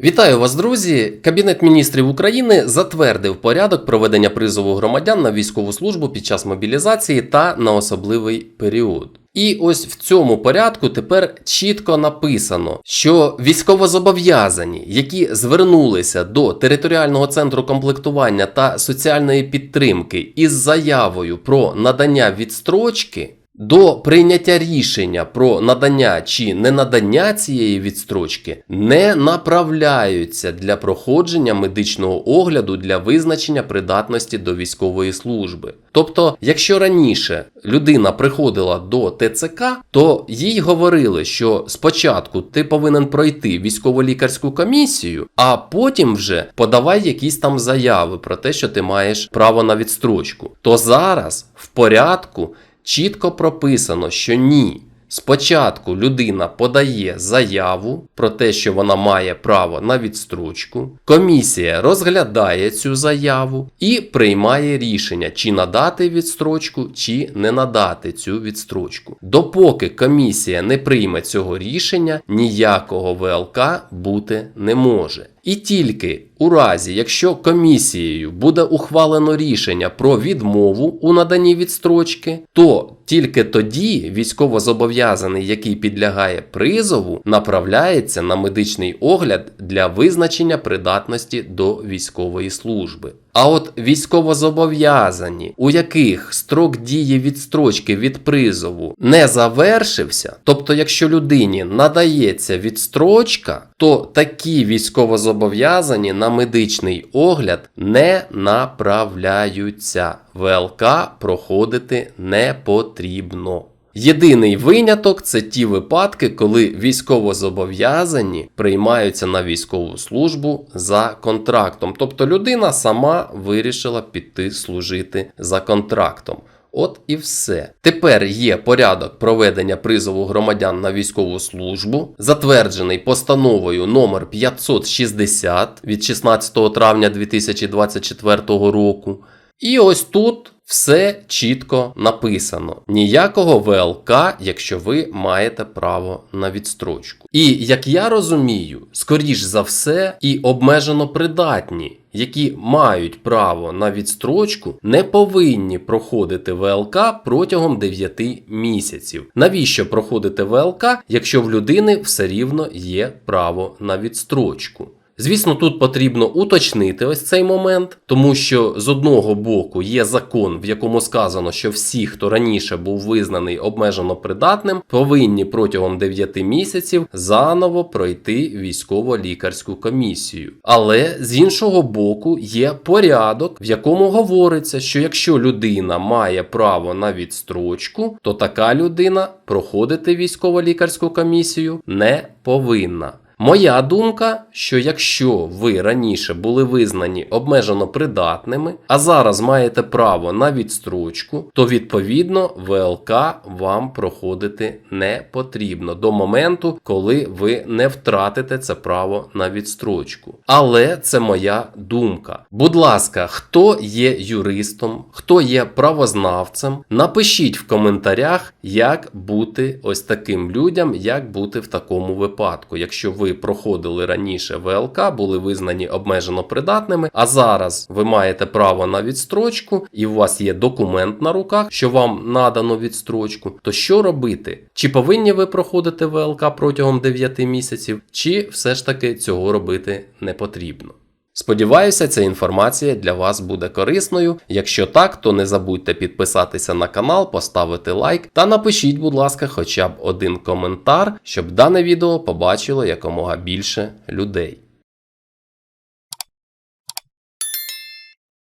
Вітаю вас, друзі! Кабінет міністрів України затвердив порядок проведення призову громадян на військову службу під час мобілізації та на особливий період. І ось в цьому порядку тепер чітко написано, що військовозобов'язані, які звернулися до територіального центру комплектування та соціальної підтримки із заявою про надання відстрочки. До прийняття рішення про надання чи ненадання цієї відстрочки не направляються для проходження медичного огляду для визначення придатності до військової служби. Тобто, якщо раніше людина приходила до ТЦК, то їй говорили, що спочатку ти повинен пройти військово-лікарську комісію, а потім вже подавай якісь там заяви про те, що ти маєш право на відстрочку. То зараз в порядку чітко прописано, що ні. Спочатку людина подає заяву про те, що вона має право на відстрочку. Комісія розглядає цю заяву і приймає рішення, чи надати відстрочку, чи не надати цю відстрочку. Допоки комісія не прийме цього рішення, ніякого ВЛК бути не може. І тільки у разі, якщо комісією буде ухвалено рішення про відмову у наданні відстрочки, то тільки тоді військовозобов'язаний, який підлягає призову, направляється на медичний огляд для визначення придатності до військової служби. А от військовозобов'язані, у яких строк дії відстрочки від призову не завершився, тобто, якщо людині надається відстрочка, то такі військовозобов'язані на медичний огляд не направляються. ВЛК проходити не потрібно. Єдиний виняток це ті випадки, коли військовозобов'язані приймаються на військову службу за контрактом. Тобто людина сама вирішила піти служити за контрактом. От і все. Тепер є порядок проведення призову громадян на військову службу, затверджений постановою номер 560 від 16 травня 2024 року. І ось тут все чітко написано. Ніякого ВЛК, якщо ви маєте право на відстрочку. І як я розумію, скоріш за все, і обмежено придатні, які мають право на відстрочку, не повинні проходити ВЛК протягом 9 місяців. Навіщо проходити ВЛК, якщо в людини все рівно є право на відстрочку? Звісно, тут потрібно уточнити ось цей момент, тому що з одного боку є закон, в якому сказано, що всі, хто раніше був визнаний обмежено придатним, повинні протягом 9 місяців заново пройти військово-лікарську комісію. Але з іншого боку є порядок, в якому говориться, що якщо людина має право на відстрочку, то така людина проходити військово-лікарську комісію не повинна. Моя думка, що якщо ви раніше були визнані обмежено придатними, а зараз маєте право на відстрочку, то відповідно ВЛК вам проходити не потрібно до моменту, коли ви не втратите це право на відстрочку. Але це моя думка. Будь ласка, хто є юристом, хто є правознавцем, напишіть в коментарях, як бути ось таким людям, як бути в такому випадку, якщо ви проходили раніше ВЛК, були визнані обмежено придатними, а зараз ви маєте право на відстрочку, і у вас є документ на руках, що вам надано відстрочку, то що робити? Чи повинні ви проходити ВЛК протягом 9 місяців, чи все ж таки цього робити не потрібно? Сподіваюся, ця інформація для вас буде корисною. Якщо так, то не забудьте підписатися на канал, поставити лайк та напишіть, будь ласка, хоча б один коментар, щоб дане відео побачило якомога більше людей.